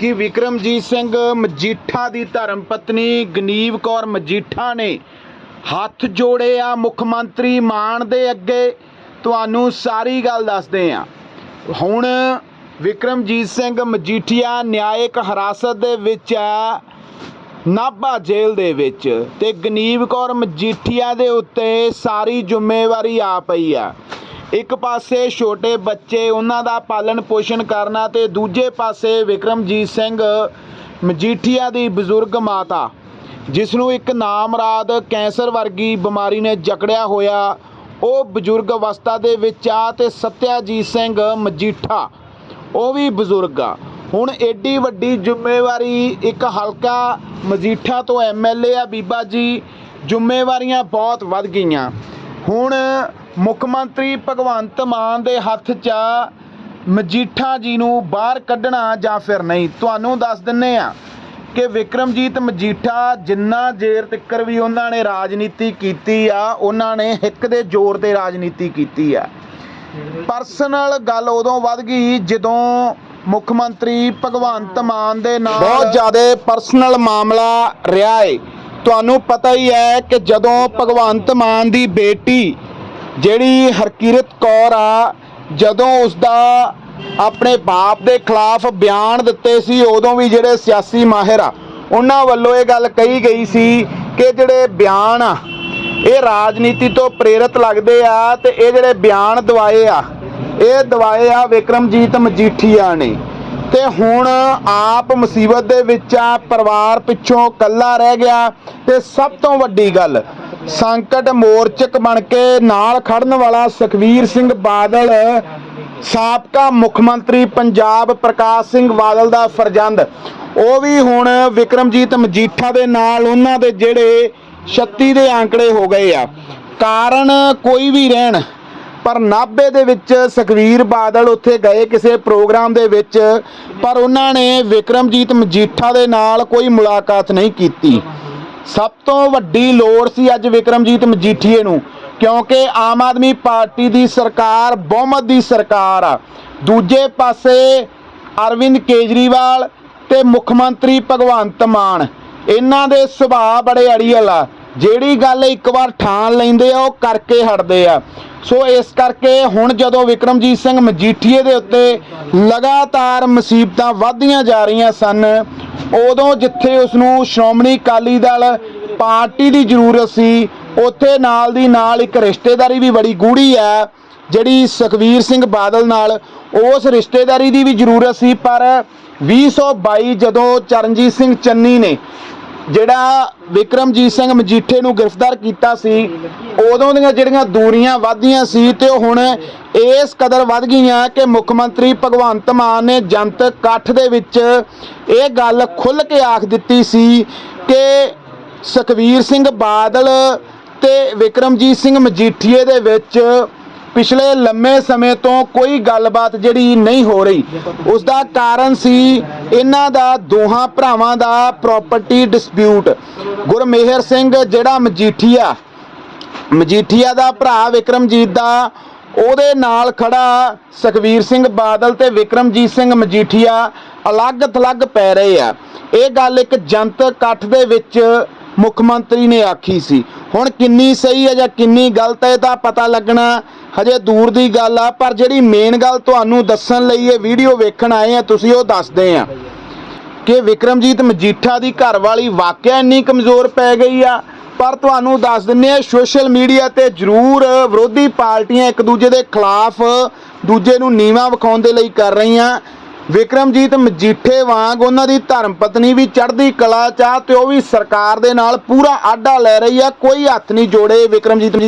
ਕਿ ਵਿਕਰਮਜੀਤ ਸਿੰਘ ਮਜੀਠਾ ਦੀ ਧਰਮ ਪਤਨੀ ਗਨੀਵ ਕੌਰ ਮਜੀਠਾ ਨੇ ਹੱਥ ਜੋੜੇ ਆ ਮੁੱਖ ਮੰਤਰੀ ਮਾਨ ਦੇ ਅੱਗੇ। ਤੁਹਾਨੂੰ ਸਾਰੀ ਗੱਲ ਦੱਸਦੇ ਆ। ਹੁਣ ਵਿਕਰਮਜੀਤ ਸਿੰਘ ਮਜੀਠੀਆ ਨਿਆਇਕ ਹਿਰਾਸਤ ਦੇ ਵਿੱਚ ਆ, ਨਾਭਾ ਜੇਲ੍ਹ ਦੇ ਵਿੱਚ ਤੇ ਗਨੀਵ ਕੌਰ ਮਜੀਠੀਆ ਦੇ ਉੱਤੇ ਸਾਰੀ ਜ਼ਿੰਮੇਵਾਰੀ ਆ ਪਈ ਆ। ਇੱਕ ਪਾਸੇ ਛੋਟੇ ਬੱਚੇ ਉਹਨਾਂ ਦਾ ਪਾਲਣ ਪੋਸ਼ਣ ਕਰਨਾ ਤੇ ਦੂਜੇ ਪਾਸੇ ਵਿਕਰਮਜੀਤ ਸਿੰਘ ਮਜੀਠੀਆ ਦੀ ਬਜ਼ੁਰਗ ਮਾਤਾ ਜਿਸ ਨੂੰ ਇੱਕ ਨਾਮਰਾਦ ਕੈਂਸਰ ਵਰਗੀ ਬਿਮਾਰੀ ਨੇ ਜਕੜਿਆ ਹੋਇਆ, ਉਹ ਬਜ਼ੁਰਗ ਅਵਸਥਾ ਦੇ ਵਿੱਚ ਆ ਤੇ ਸਤਿਆਜੀਤ ਸਿੰਘ ਮਜੀਠਾ, ਉਹ ਵੀ ਬਜ਼ੁਰਗ ਆ। ਹੁਣ ਐਡੀ ਵੱਡੀ ਜ਼ਿੰਮੇਵਾਰੀ ਇੱਕ ਹਲਕਾ ਮਜੀਠਾ ਤੋਂ ਐਮਐਲਏ ਆ ਬੀਬਾ ਜੀ, ਜ਼ਿੰਮੇਵਾਰੀਆਂ ਬਹੁਤ ਵੱਧ ਗਈਆਂ। ਹੁਣ ਮੁੱਖ ਮੰਤਰੀ ਭਗਵੰਤ ਮਾਨ ਦੇ ਹੱਥ 'ਚ ਆ ਮਜੀਠਾ ਜੀ ਨੂੰ ਬਾਹਰ ਕੱਢਣਾ ਜਾਂ ਫਿਰ ਨਹੀਂ? ਤੁਹਾਨੂੰ ਦੱਸ ਦਿੰਨੇ ਆ ਕਿ ਵਿਕਰਮਜੀਤ ਮਜੀਠਾ ਜਿੰਨਾ ਜੇਰ ਤਿੱਕਰ ਵੀ ਉਹਨਾਂ ਨੇ ਰਾਜਨੀਤੀ ਕੀਤੀ ਆ, ਉਹਨਾਂ ਨੇ ਇੱਕ ਦੇ ਜ਼ੋਰ ਤੇ ਰਾਜਨੀਤੀ ਕੀਤੀ ਆ। ਪਰਸਨਲ ਗੱਲ ਉਦੋਂ ਵੱਧ ਗਈ ਜਦੋਂ ਮੁੱਖ ਮੰਤਰੀ ਭਗਵੰਤ ਮਾਨ ਦੇ ਨਾਲ ਬਹੁਤ ਜ਼ਿਆਦਾ ਪਰਸਨਲ ਮਾਮਲਾ ਰਿਹਾ ਏ। ਤੁਹਾਨੂੰ ਪਤਾ ਹੀ ਹੈ ਕਿ ਜਦੋਂ ਭਗਵੰਤ ਮਾਨ ਦੀ ਬੇਟੀ ਜਿਹੜੀ ਹਰਕੀਰਤ ਕੌਰ ਆ, ਜਦੋਂ ਉਸ ਦਾ ਆਪਣੇ ਬਾਪ ਦੇ ਖਿਲਾਫ ਬਿਆਨ ਦਿੱਤੇ ਸੀ, ਉਦੋਂ ਵੀ ਜਿਹੜੇ ਸਿਆਸੀ ਮਾਹਿਰ ਆ, ਉਹਨਾਂ ਵੱਲੋਂ ਇਹ ਗੱਲ ਕਹੀ ਗਈ ਸੀ ਕਿ ਜਿਹੜੇ ਬਿਆਨ ਆ, ਇਹ ਰਾਜਨੀਤੀ ਤੋਂ ਪ੍ਰੇਰਿਤ ਲੱਗਦੇ ਆ ਤੇ ਇਹ ਜਿਹੜੇ ਬਿਆਨ ਦਵਾਏ ਆ, ਇਹ ਦਵਾਏ ਆ ਵਿਕਰਮਜੀਤ ਮਜੀਠੀਆ ਨੇ। ਤੇ ਹੁਣ ਆਪ ਮੁਸੀਬਤ ਦੇ ਵਿੱਚ ਆ, ਪਰਿਵਾਰ ਪਿੱਛੋਂ ਕੱਲਾ ਰਹਿ ਗਿਆ ਤੇ ਸਭ ਤੋਂ ਵੱਡੀ ਗੱਲ ਸੰਕਟ ਮੋਰਚਕ ਬਣ ਕੇ ਨਾਲ ਖੜਨ ਵਾਲਾ ਸੁਖਵੀਰ ਸਿੰਘ ਬਾਦਲ, ਸਾਬਕਾ ਮੁੱਖ ਮੰਤਰੀ ਪੰਜਾਬ ਪ੍ਰਕਾਸ਼ ਸਿੰਘ ਬਾਦਲ ਦਾ ਫਰਜ਼ੰਦ। ਉਹ ਵੀ ਹੁਣ ਵਿਕਰਮਜੀਤ ਮਜੀਠਾ ਦੇ ਨਾਲ ਉਹਨਾਂ ਦੇ ਜਿਹੜੇ 36 ਦੇ ਆંકੜੇ ਹੋ ਗਏ ਆ। ਕਾਰਨ ਕੋਈ ਵੀ ਰਹਿਣ, ਪਰ ਨਾਭੇ ਦੇ ਵਿੱਚ ਸੁਖਵੀਰ ਬਾਦਲ ਉੱਥੇ ਗਏ ਕਿਸੇ ਪ੍ਰੋਗਰਾਮ ਦੇ ਵਿੱਚ, ਪਰ ਉਹਨਾਂ ਨੇ ਵਿਕਰਮਜੀਤ ਮਜੀਠਾ ਦੇ ਨਾਲ ਕੋਈ ਮੁਲਾਕਾਤ ਨਹੀਂ ਕੀਤੀ। ਸਭ ਤੋਂ ਵੱਡੀ ਲੋੜ ਸੀ ਅੱਜ ਵਿਕਰਮਜੀਤ ਮਜੀਠੀਏ ਨੂੰ, ਕਿਉਂਕਿ ਆਮ ਆਦਮੀ ਪਾਰਟੀ ਦੀ ਸਰਕਾਰ ਬਹੁਮਤ ਦੀ ਸਰਕਾਰ ਆ। ਦੂਜੇ ਪਾਸੇ ਅਰਵਿੰਦ ਕੇਜਰੀਵਾਲ ਤੇ ਮੁੱਖ ਮੰਤਰੀ ਭਗਵੰਤ ਮਾਨ, ਇਹਨਾਂ ਦੇ ਸੁਭਾਅ ਬੜੇ ਅੜੀਅਲ ਆ। ਜਿਹੜੀ ਗੱਲ ਇੱਕ ਵਾਰ ਠਾਣ ਲੈਂਦੇ ਆ, ਉਹ ਕਰਕੇ ਹਟਦੇ ਆ। ਸੋ ਇਸ ਕਰਕੇ ਹੁਣ ਜਦੋਂ ਵਿਕਰਮਜੀਤ ਸਿੰਘ ਮਜੀਠੀਏ ਦੇ ਉੱਤੇ ਲਗਾਤਾਰ ਮੁਸੀਬਤਾਂ ਵਧਦੀਆਂ ਜਾ ਰਹੀਆਂ ਸਨ ਉਦੋਂ ਜਿੱਥੇ ਉਸ ਨੂੰ ਸ਼੍ਰੋਮਣੀ ਅਕਾਲੀ ਦਲ ਪਾਰਟੀ ਦੀ ਜ਼ਰੂਰਤ ਸੀ, ਉੱਥੇ ਨਾਲ ਦੀ ਨਾਲ ਇੱਕ ਰਿਸ਼ਤੇਦਾਰੀ ਵੀ ਬੜੀ ਗੂੜੀ ਹੈ, ਜਿਹੜੀ ਸੁਖਵੀਰ ਸਿੰਘ ਬਾਦਲ ਨਾਲ। ਉਸ ਰਿਸ਼ਤੇਦਾਰੀ ਦੀ ਵੀ ਜ਼ਰੂਰਤ ਸੀ, ਪਰ 2022 ਜਦੋਂ ਚਰਨਜੀਤ ਸਿੰਘ ਚੰਨੀ ਨੇ ਜਿਹੜਾ ਵਿਕਰਮਜੀਤ ਸਿੰਘ ਮਜੀਠੇ ਨੂੰ ਗ੍ਰਿਫਤਾਰ ਕੀਤਾ ਸੀ, ਉਦੋਂ ਦੀਆਂ ਜਿਹੜੀਆਂ ਦੂਰੀਆਂ ਵੱਧਦੀਆਂ ਸੀ ਤੇ ਉਹ ਹੁਣ ਇਸ ਕਦਰ ਵੱਧ ਗਈਆਂ ਕਿ ਮੁੱਖ ਮੰਤਰੀ ਭਗਵੰਤ ਮਾਨ ਨੇ ਜਨਤਕ ਇਕੱਠ ਦੇ ਵਿੱਚ ਇਹ ਗੱਲ ਖੁੱਲ੍ਹ ਕੇ ਆਖ ਦਿੱਤੀ ਸੀ ਕਿ ਸੁਖਵੀਰ ਸਿੰਘ ਬਾਦਲ ਤੇ ਵਿਕਰਮਜੀਤ ਸਿੰਘ ਮਜੀਠੀਏ ਦੇ ਵਿੱਚ ਪਿਛਲੇ ਲੰਮੇ ਸਮੇਂ ਤੋਂ ਕੋਈ ਗੱਲਬਾਤ ਜਿਹੜੀ ਨਹੀਂ ਹੋ ਰਹੀ। ਉਸ ਦਾ ਕਾਰਨ ਸੀ ਇਹਨਾਂ ਦਾ ਦੋਹਾਂ ਭਰਾਵਾਂ ਦਾ ਪ੍ਰਾਪਰਟੀ ਡਿਸਪਿਊਟ ਗੁਰਮੇਹਰ ਸਿੰਘ ਜਿਹੜਾ ਮਜੀਠੀਆ ਮਜੀਠੀਆ ਦਾ ਭਰਾ ਵਿਕਰਮਜੀਤ ਦਾ, ਉਹਦੇ ਨਾਲ ਖੜਾ ਸੁਖਵੀਰ ਸਿੰਘ ਬਾਦਲ ਤੇ ਵਿਕਰਮਜੀਤ ਸਿੰਘ ਮਜੀਠੀਆ ਅਲੱਗ-ਥਲੱਗ ਪੈ ਰਹੇ ਆ। ਇਹ ਗੱਲ ਇੱਕ ਜਨਤਕ ਇਕੱਠ ਦੇ ਵਿੱਚ ਮੁੱਖ ਮੰਤਰੀ ਨੇ ਆਖੀ ਸੀ। ਹੁਣ ਕਿੰਨੀ ਸਹੀ ਹੈ ਜਾਂ ਕਿੰਨੀ ਗਲਤ ਹੈ ਤਾਂ ਪਤਾ ਲੱਗਣਾ। ਹਜੇ ਦੂਰ ਦੀ ਗੱਲ ਆ, ਪਰ ਜਿਹੜੀ ਮੇਨ ਗੱਲ ਤੁਹਾਨੂੰ ਦੱਸਣ ਲਈ ਇਹ ਵੀਡੀਓ ਵੇਖਣ ਆਏ ਆ, ਤੁਸੀਂ ਉਹ ਦੱਸਦੇ ਆ ਕਿ ਵਿਕਰਮਜੀਤ ਮਜੀਠਾ ਦੀ ਘਰਵਾਲੀ ਵਾਕਿਆ ਇੰਨੀ ਕਮਜ਼ੋਰ ਪੈ ਗਈ ਆ। ਪਰ ਤੁਹਾਨੂੰ ਦੱਸ ਦਿੰਨੇ ਆ ਸੋਸ਼ਲ ਮੀਡੀਆ ਤੇ ਜ਼ਰੂਰ ਵਿਰੋਧੀ ਪਾਰਟੀਆਂ ਇੱਕ ਦੂਜੇ ਦੇ ਖਿਲਾਫ ਦੂਜੇ ਨੂੰ ਨੀਵਾ ਵਿਖਾਉਣ ਦੇ ਲਈ ਕਰ ਰਹੀਆਂ। ਵਿਕਰਮਜੀਤ ਮਜੀਠੇ ਵਾਂਗ ਉਹਨਾਂ ਦੀ ਧਰਮ ਪਤਨੀ ਵੀ ਚੜ੍ਹਦੀ ਕਲਾ ਚ ਆ ਤੇ ਉਹ ਵੀ ਸਰਕਾਰ ਦੇ ਨਾਲ ਪੂਰਾ ਆਡਾ ਲੈ ਰਹੀ ਹੈ ਕੋਈ ਹੱਥ ਨਹੀਂ ਜੋੜੇ ਵਿਕਰਮਜੀਤ ਮਜੀਠੇ।